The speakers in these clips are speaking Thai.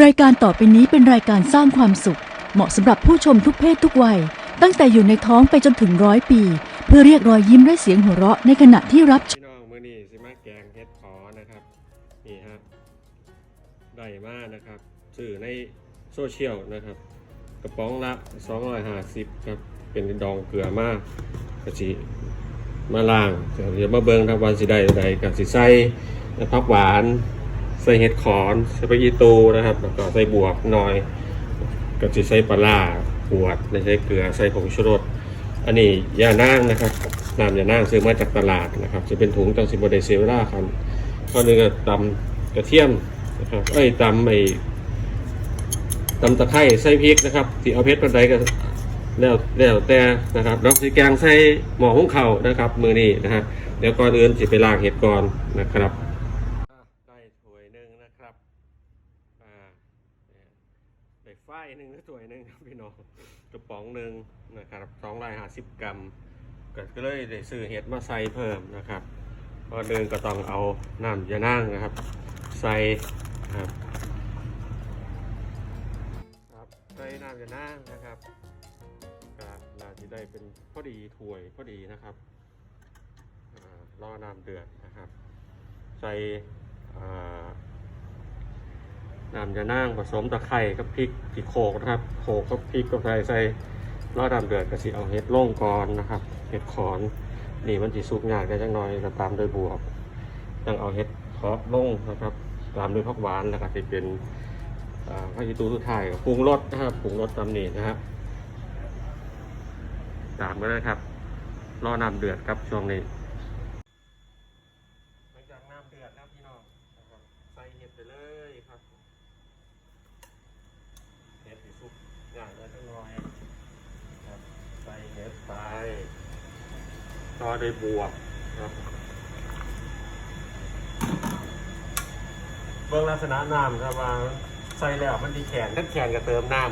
รายการต่อไปนี้เป็นรายการสร้างความสุข เหมาะสำหรับผู้ชมทุกเพศทุกวัย ตั้งแต่อยู่ในท้องไปจนถึงร้อยปี เพื่อเรียกรอยยิ้มและเสียงหัวเราะในขณะที่รับชมพี่น้องมื้อนี้สิมาแกงเห็ดขอนะครับนี่ฮะได้มากนะครับสื่อในโซเชียลนะครับ กระป๋องละ 250ครับเป็นดองเกลือมากกะสิมาล่างเดี๋ยวมาเบิ่งครับวันสิได้ใดกับสิใส่ผักหวาน ใส่เห็ดขอนใส่ปลาอีตูนะครับ แล้วก็ใส่บวบหน่อยกับสิใส่ปลาร้าบวดใส่เกลือใส่ผงชูรสอันนี้ยานั่งนะครับน้ำยานั่งซื้อมาจากตลาดนะครับ จะเป็นถุงจังสิบเดเซเวล่าครับข้อนึงก็ตำกระเทียมนะครับเอ้ยตำไอ้ตำตะไคร้ใส่พริกนะครับที่เอาเพชรปันไดก็แล้วแล้วแต่นะครับดอกสีแกงใส่หม้อหุงเข้านะครับ มือนี้นะฮะเดี๋ยวก่อนอื่นสิไปล้างเห็ดก่อนนะครับได้ถ้วยหนึ่งนะครับอ่า ได้ไฟหนึ่งถ้วยหนึ่งครับพี่น้องกระป๋องหนึ่งนะครับสองร้อยห้าสิบกรัมก็เลยได้ซื้อเห็ดมาใส่เพิ่มนะครับก่อนหนึ่งก็ต้องเอาน้ำยานั่งนะครับ ใส่ครับครับใส่น้ำยานั่งนะครับก็น่าจะได้เป็นพอดีถ้วยพอดีนะครับรอน้ำเดือดนะครับ ใส่ น้ำยานั่งผสมตะไคร้กับพริกพริกโขกนะครับโขกกับพริกกับใส่ใส่รอดำเดือดกระสิเอาเห็ดล่งก่อนนะครับเห็ดขอนนี่มันจีสุกยากได้จังหน่อยก็ตามด้วยบวบยังเอาเห็ดเพาะล่งนะครับตามด้วยผักหวานแล้วก็จะเป็นอ่าพระอิตูสุดท้ายกับปรุงรสนะครับปรุงรสตามนี้นะครับตามกันเลยครับรอน้ำเดือดครับช่วงนี้ หลังจากน้ำเดือดแล้วพี่น้องนะครับใส่เห็ดไปเลยครับ เห็ดสีซุปอย่างละจังน้อยครับใส่เห็ด ไปต่อด้วยบวบครับเบื้องลักษณะน้ำครับว่าใส่แล้วมันดีแข็งถ้าแข็งก็เติมน้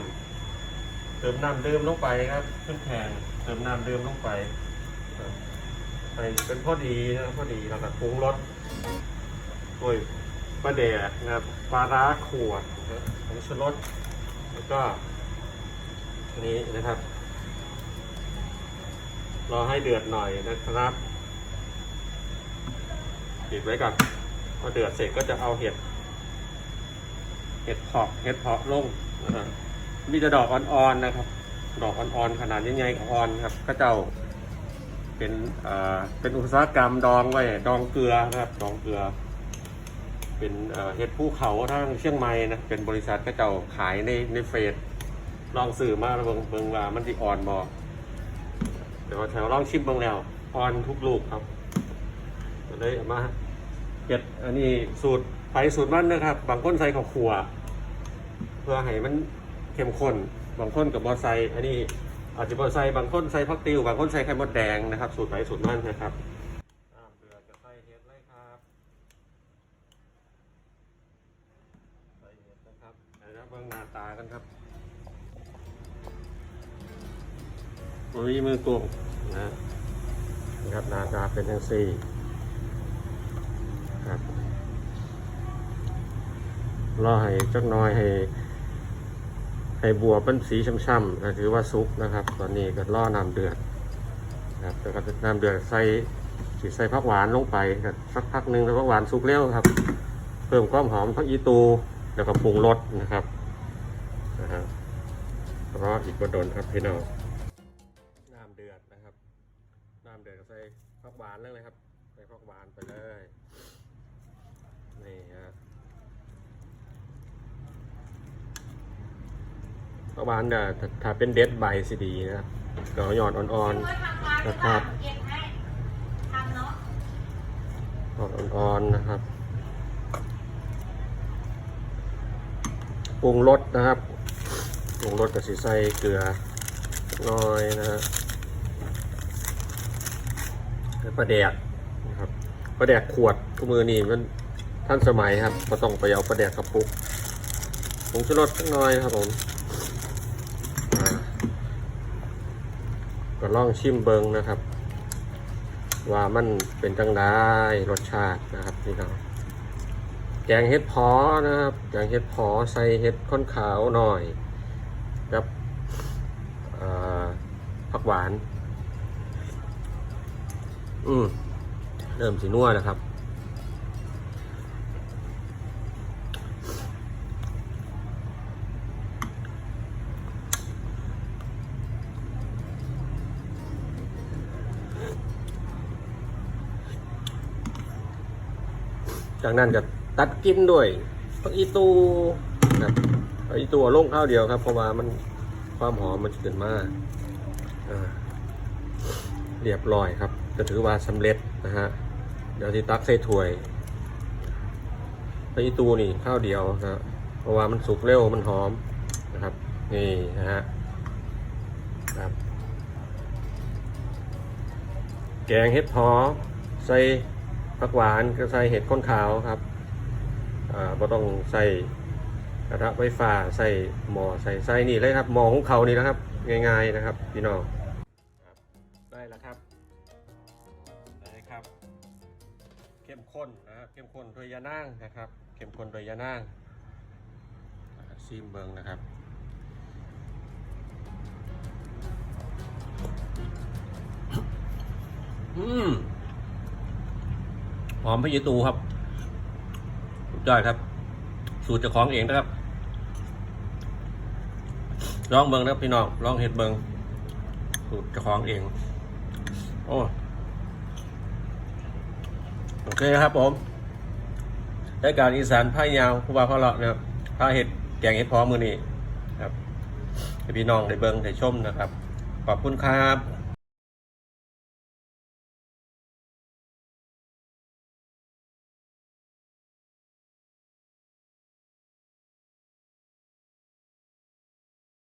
ำเติมน้ำดื่มลงไปครับขึ้นแข็งเติมน้ำดื่มลงไปครับใส่เป็นพอดีนะครับพอดีแล้วก็ปรุงรสด้วยปลาแดกนะครับปลาร้าขวดนะครับผงชูรสแล้วก็อันนี้นะครับ รอให้เดือดหน่อยนะครับ ปิดไว้ก่อนพอเดือดเสร็จก็จะเอาเห็ด เห็ดเพาะเห็ดเพาะลงนะครับมีแต่ดอกอ่อนๆนะครับ ดอกอ่อนๆขนาดใหญ่ๆอ่อนครับก็เจ้าเป็นอ่าเป็นอุตสาหกรรมดองไว้ดองเกลือนะครับ ดองเกลือ เป็นเห็ดภูเขาทางเชียงใหม่นะเป็นบริษัทก็เจ้าขายในในเฟซลองสื่อมาเบิ่งเบิ่งว่ามันที่อ่อนบอ ดี๋ยวแถวลองชิมบิ่งแล้วอ่อนทุกลูกครับเลยเอามาเห็ดอันนี้สูตรไปสูตรมันนะครับ บางคนใส่ข้าวขัว เพื่อให้มันเข้มข้นบางคนกับบอใส่อันนี้อาจจะบอใส่บางคนใส่ผักติวบางคนใส่ไข่มดแดงนะครับ สูตรไปสูตรมันนะครับน้ำเดือจะใส่เห็ดเลยครับใส่เห็ดนะครับเดี๋ยวเบื้องหน้าตากันครับ มือมือกุ้งนะนะครับหน้าตาเป็นยังสี่ครับรอให้จักน้อยให้ ให้บัวเป็นสีช้ำๆนะถือว่าซุกนะครับ ตอนนี้ก็ล่อน้ำเดือดนะครับแล้วก็น้ำเดือดใส่สีใส่ผักหวานลงไปก็สักพักหนึ่งแล้วผักหวานสุกเร็วครับ เพิ่มความหอมผักอีตูแล้วก็ปรุงรสนะครับนะฮะรออีกกระดนครับพี่น้อง ผักหวานเลยเลยครับใส่ผักหวานไปเลยนี่ฮะผักหวานเนี่ยถ้าถ้าเป็นเด็ดใบสิดีนะครับก็หยอดอ่อนๆนะครับเก็บให้ทำเนาะหยอดอ่อนๆนะครับปรุงรสนะครับปรุงรสกับสีใส่เกลือน้อยนะฮะแล้ว ปลาแดกนะครับปลาแดกขวดทุกมือนี่มันท่านสมัยครับก็ต้องไปเอาปลาแดกกระปุกผงชูรสสักหน้อยครับผมอ่าก็ลองชิมเบิงนะครับ ว่ามันเป็นจังไดรสชาตินะครับพี่น้องเกงเห็ดพอนะครับแกงเห็ดพอใส่เห็ดข้นขาวหน่อยกับผักหวาน อืมเริ่มสีนัวนะครับ จากนั้นก็ตัดกินด้วยผักอีตูนะผักอีตูเอาลงข้าวเดียวครับเพราะว่ามันความหอมมันจะเกินมากเรียบร้อยครับ ก็ถือว่าสำเร็จนะฮะ เดี๋ยวที่ตักใส่ถ้วยผักอีตูนี่ข้าวเดียวนะเพราะว่ามันสุกเร็วมันหอมนะครับ นี่นะฮะครับแกงเห็ดหอมใส่ผักหวานก็ใส่เห็ดข้นขาวครับอ่าบ่ต้องใส่กระทะไฟฟ้าใส่หม้อใส่ใส่นี่เลยครับหม้อของเขานี่นะครับ ง่ายๆนะครับ พี่น้องได้แล้วครับ ได้ครับ เข้มข้นนะครับเข้มข้นโดยยานางนะครับ เข้มข้นโดยยานางอ่าซีมเบิงนะครับอืมหอมพะยีตูครับสุดยอดครับ สูตรเจ้าของเองนะครับลองเบิงนะครับพี่น้องลองเห็ดเบิงสูตรเจ้าของเอง โอ้ โอเคครับผมรายการอีสานผ้ายาวผู้บ่าวพ่อเลาะนะครับผ้าเห็ดแกงเห็ดพร้อมมือนี้ครับให้พี่น้องได้เบิงได้ชมนะครับ ขอบคุณครับ